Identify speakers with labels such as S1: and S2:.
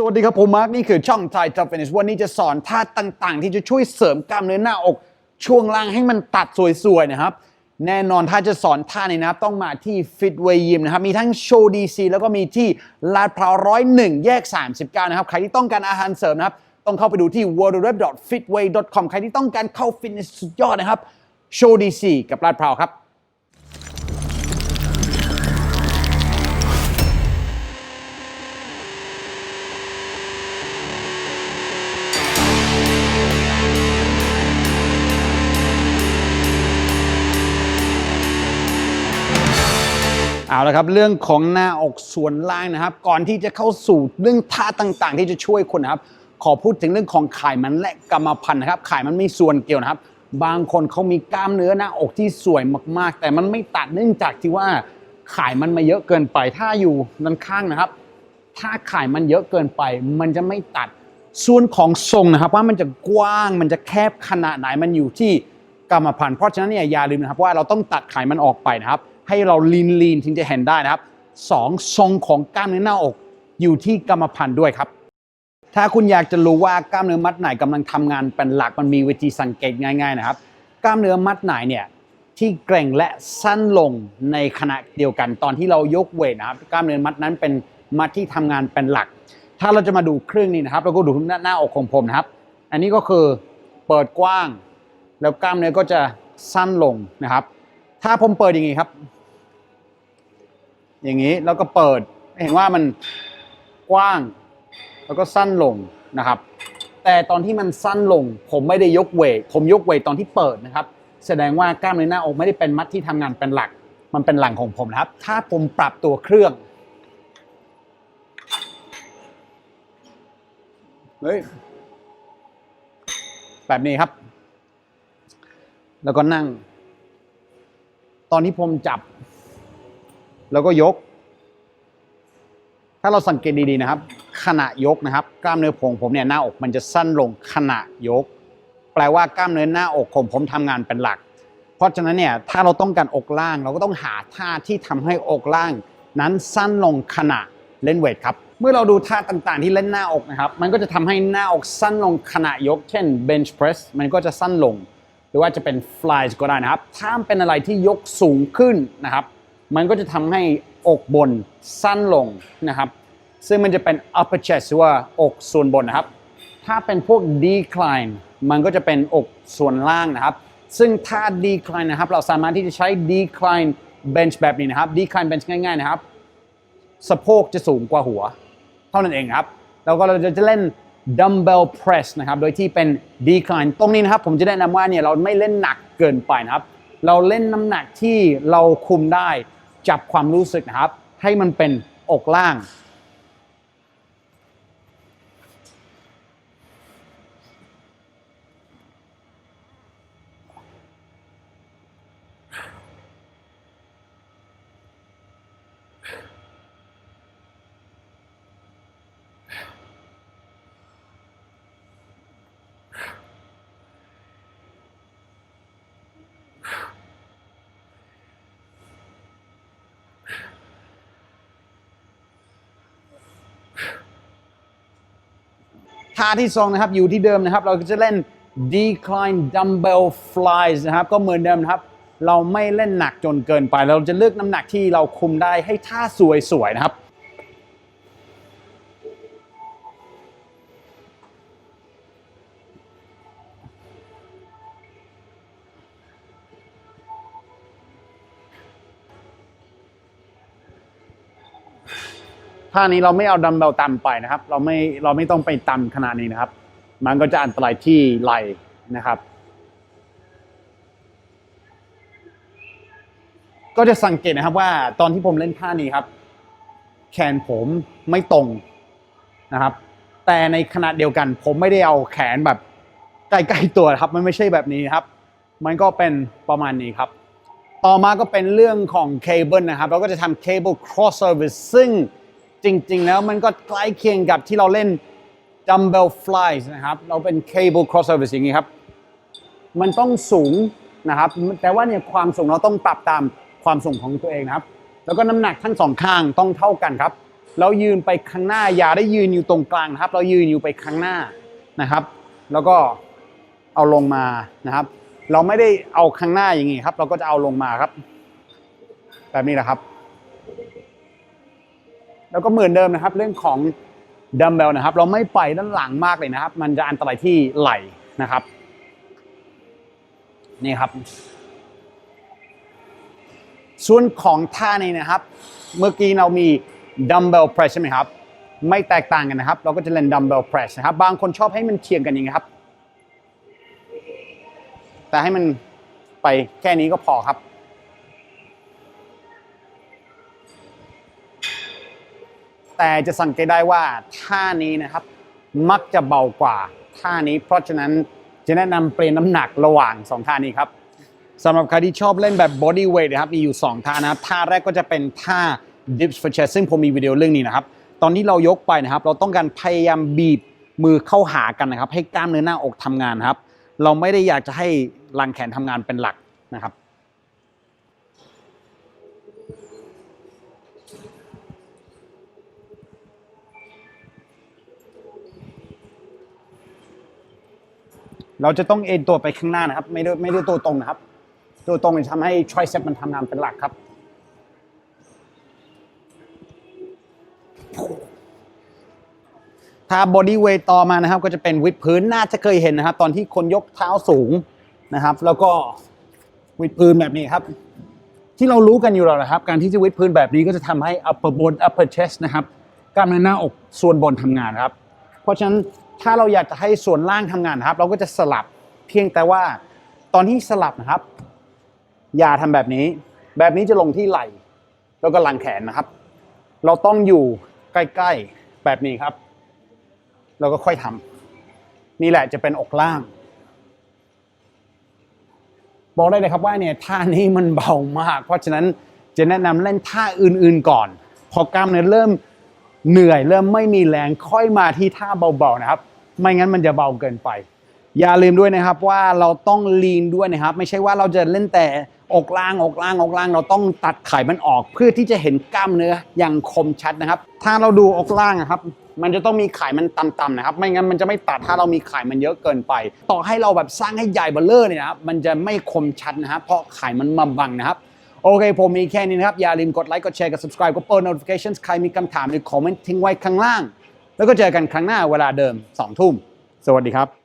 S1: สวัสดีครับ ผมมาร์กนี่คือช่อง Thai Top Fitness วันนี้จะสอนท่าต่างๆ ที่จะช่วยเสริมกล้ามเนื้อหน้าอก ช่วงล่างให้มันตัดสวยๆนะครับ แน่นอนถ้าจะสอนท่านี้นะครับต้องมาที่ Fitway Gym นะครับ มีทั้งโชว์ดีซีแล้วก็มีที่ลาดพร้าวร้อยหนึ่งแยก 39 นะครับ ใครที่ต้องการอาหารเสริมนะครับ ต้องเข้าไปดูที่ www.fitway.com ใครที่ต้องการเข้าฟิตเนสสุดยอดนะครับโชว์ดีซีกับลาดพร้าวครับ เอาละครับเรื่องของหน้าอกส่วนล่างนะครับ ก่อนที่จะเข้าสู่เรื่องท่าต่างๆ ที่จะช่วยคุณนะครับ ขอพูดถึงเรื่องของไขมันและกรรมพันธุ์นะครับไขมันมีส่วนเกี่ยวนะครับ บางคนเขามีกล้ามเนื้อหน้าอกที่สวยมากๆ แต่มันไม่ตัดเนื่องจากที่ว่าไขมันมาเยอะเกินไปถ้าอยู่ด้านข้างนะครับ ถ้าไขมันเยอะเกินไป มันจะไม่ตัดส่วนของทรงนะครับ ว่ามันจะกว้างมันจะแคบขนาดไหนมันอยู่ที่กรรมพันธุ์เพราะฉะนั้นเนี่ยอย่าลืมนะครับว่าเราต้องตัดไขมันออกไปนะครับ ให้เราลีนลีนถึงจะเห็นได้นะครับสองทรงของกล้ามเนื้อหน้าอกอยู่ที่กรรมพันธุ์ด้วยครับ ถ้าคุณอยากจะรู้ว่ากล้ามเนื้อมัดไหนกำลังทำงานเป็นหลักมันมีวิธีสังเกตง่าย ๆนะครับ กล้ามเนื้อมัดไหนเนี่ยที่เกร็งและสั้นลงในขณะเดียวกันตอนที่เรายกเวทนะครับกล้ามเนื้อมัดนั้นเป็นมัดที่ทำงานเป็นหลัก ถ้าเราจะมาดูเครื่องนี้นะครับเราก็ดูหน้าหน้าอกของผมนะครับ อันนี้ก็คือเปิดกว้าง แล้วกล้ามเนื้อก็จะสั้นลงนะครับ ถ้าผมเปิดอย่างนี้ครับ อย่างนี้แล้วก็เปิดเห็นว่ามันกว้าง แล้วก็สั้นลงนะครับ แต่ตอนที่มันสั้นลง ผมไม่ได้ยกเวทผมยกเวทตอนที่เปิดนะครับ แสดงว่ากล้ามเนื้อหน้าอกไม่ได้เป็นมัดที่ทำงานเป็นหลัก มันเป็นหลังของผมนะครับ ถ้าผมปรับตัวเครื่องเฮ้ยแบบนี้ครับ แล้วก็นั่ง ตอนที่ผมจับ แล้วก็ยก ถ้าเราสังเกตดีๆนะครับ ขณะยกนะครับ กล้ามเนื้อของผมเนี่ยหน้าอกมันจะสั้นลงขณะยก แปลว่ากล้ามเนื้อหน้าอกของผมทำงานเป็นหลัก เพราะฉะนั้นเนี่ยถ้าเราต้องการอกล่าง เราก็ต้องหาท่าที่ทำให้อกล่าง นั้นสั้นลงขณะเล่นเวทครับเมื่อเราดูท่าต่างๆที่เล่นหน้าอกนะครับ มันก็จะทำให้หน้าอกสั้นลงขณะยก เช่น bench press มันก็จะสั้นลง หรือว่าจะเป็น flies ก็ได้นะครับ ถ้าเป็นอะไรที่ยกสูงขึ้นนะครับ มันก็จะทำให้อกบนสั้นลงนะครับ ซึ่งมันจะเป็น upper chest หรือว่าอกส่วนบนนะครับ ถ้าเป็นพวก decline มันก็จะเป็นอกส่วนล่างนะครับ ซึ่งถ้า decline นะครับ เราสามารถที่จะใช้ decline bench แบบนี้นะครับ decline bench ง่ายๆนะครับ สะโพกจะสูงกว่าหัว เท่านั้นเองครับ แล้วก็เราจะเล่น dumbbell press นะครับ โดยที่เป็น decline ตรงนี้นะครับ ผมจะแนะนำว่าเนี่ยเราไม่เล่นหนักเกินไปนะครับ เราเล่นน้ำหนักที่เราคุมได้ จับความรู้สึกนะครับ ให้มันเป็นอกล่าง ท่าที่สองนะครับอยู่ที่เดิมนะครับ เราจะเล่น decline dumbbell flies นะครับ ก็เหมือนเดิมนะครับ เราไม่เล่นหนักจนเกินไป เราจะเลือกน้ำหนักที่เราคุมได้ให้ท่าสวยๆนะครับ ท่านี้เราไม่เอาดัมเบลต่ำไปนะครับ เราไม่เราไม่ต้องไปต่ำขนาดนี้นะครับ มันก็จะอันตรายที่ไหลนะครับ ก็จะสังเกตนะครับว่าตอนที่ผมเล่นท่านี้ครับ แขนผมไม่ตรงนะครับ แต่ในขณะเดียวกัน ผมไม่ได้เอาแขนแบบใกล้ๆตัวครับ มันไม่ใช่แบบนี้ครับ มันก็เป็นประมาณนี้ครับต่อมาก็เป็นเรื่องของเคเบิลนะครับ เราก็จะทำเคเบิล crossover ซึ่ง จริง ๆ แล้วมันก็ใกล้เคียงกับที่เราเล่น dumbbell flies นะครับ เราเป็น cable crossover อย่างนี้ครับ มันต้องสูงนะครับ แต่ว่าเนี่ยความสูงเราต้องปรับตามความสูงของตัวเองนะครับ แล้วก็น้ำหนักทั้งสองข้างต้องเท่ากันครับ เรายืนไปข้างหน้าอย่าได้ยืนอยู่ตรงกลางนะครับ เรายืนอยู่ไปข้างหน้านะครับ แล้วก็เอาลงมานะครับ เราไม่ได้เอาข้างหน้าอย่างนี้ครับ เราก็จะเอาลงมาครับ แบบนี้แหละครับ แล้วก็เหมือนเดิมนะครับ เรื่องของดัมเบลนะครับ เราไม่ไปด้านหลังมากเลยนะครับ มันจะอันตรายที่ไหล่นะครับ นี่ครับ ส่วนของท่านี้นะครับ เมื่อกี้เรามีดัมเบลเพรสใช่ไหมครับ ไม่แตกต่างกันนะครับ เราก็จะเล่นดัมเบลเพรสนะครับ บางคนชอบให้มันเทียงกันอย่างนี้ครับ แต่ให้มันไปแค่นี้ก็พอครับ แต่จะสังเกตได้ว่าท่านี้นะครับ มักจะเบากว่าท่านี้ เพราะฉะนั้นจะแนะนำเปลี่ยนน้ำหนักระหว่างสองท่านี้ครับสำหรับใครที่ชอบเล่นแบบ body weight นะครับมีอยู่ 2 ท่านะครับท่าแรกก็จะเป็นท่า dips for chest ซึ่งผมมีวิดีโอเรื่องนี้นะครับ ตอนที่เรายกไปนะครับ เราต้องการพยายามบีบมือเข้าหากันนะครับ ให้กล้ามเนื้อหน้าอกทำงานครับ เราไม่ได้อยากจะให้รังแขนทำงานเป็นหลักนะครับ เราจะต้องเอ็นตัวไปข้างหน้านะครับ ไม่ได้ไม่ได้ตัวตรงนะครับ ตัวตรงจะทำให้ tricep มันทำงานเป็นหลักครับ ถ้า body weight ต่อมานะครับ ก็จะเป็นวิดพื้นน่าจะเคยเห็นนะครับ ตอนที่คนยกเท้าสูงนะครับ แล้วก็วิดพื้นแบบนี้ครับ ที่เรารู้กันอยู่แล้วนะครับ การที่จะวิดพื้นแบบนี้ก็จะทำให้ upper bone upper chest นะครับกล้ามเนื้อหน้าอกส่วนบนทำงานครับ เพราะฉะนั้น ถ้าเราอยากจะให้ส่วนล่างทำงานนะครับ เราก็จะสลับเพียงแต่ว่า ตอนที่สลับนะครับ อย่าทำแบบนี้ แบบนี้จะลงที่ไหล่ แล้วก็หลังแขนนะครับ เราต้องอยู่ใกล้ๆแบบนี้ครับแล้วก็ค่อยทำนี่แหละจะเป็นอกล่าง บอกได้เลยครับว่าเนี่ยท่านี้มันเบามาก เพราะฉะนั้นจะแนะนำเล่นท่าอื่นๆก่อน พอกล้ามเนื้อเริ่ม เหนื่อยเริ่มไม่มีแรงค่อยมาที่ท่าเบาๆนะครับ ไม่งั้นมันจะเบาเกินไป อย่าลืมด้วยนะครับว่าเราต้องลีนด้วยนะครับ ไม่ใช่ว่าเราจะเล่นแต่อกล่างอกล่างอกล่าง เราต้องตัดไขมันออกเพื่อที่จะเห็นกล้ามเนื้ออย่างคมชัดนะครับ ถ้าเราดูอกล่างนะครับ มันจะต้องมีไขมันต่ำๆนะครับ ไม่งั้นมันจะไม่ตัดถ้าเรามีไขมันเยอะเกินไป ต่อให้เราแบบสร้างให้ใหญ่เบลเลอร์เนี่ยนะครับมันจะไม่คมชัดนะครับเพราะไขมันมาบังนะครับ โอเค ผมมีแค่นี้นะครับ อย่าลืมกดไลค์ กดแชร์ กด subscribe กดเปิด notifications ใครมีคำถามหรือคอมเมนต์ทิ้งไว้ข้างล่าง แล้วก็เจอกันครั้งหน้าเวลาเดิม2ทุ่ม สวัสดีครับ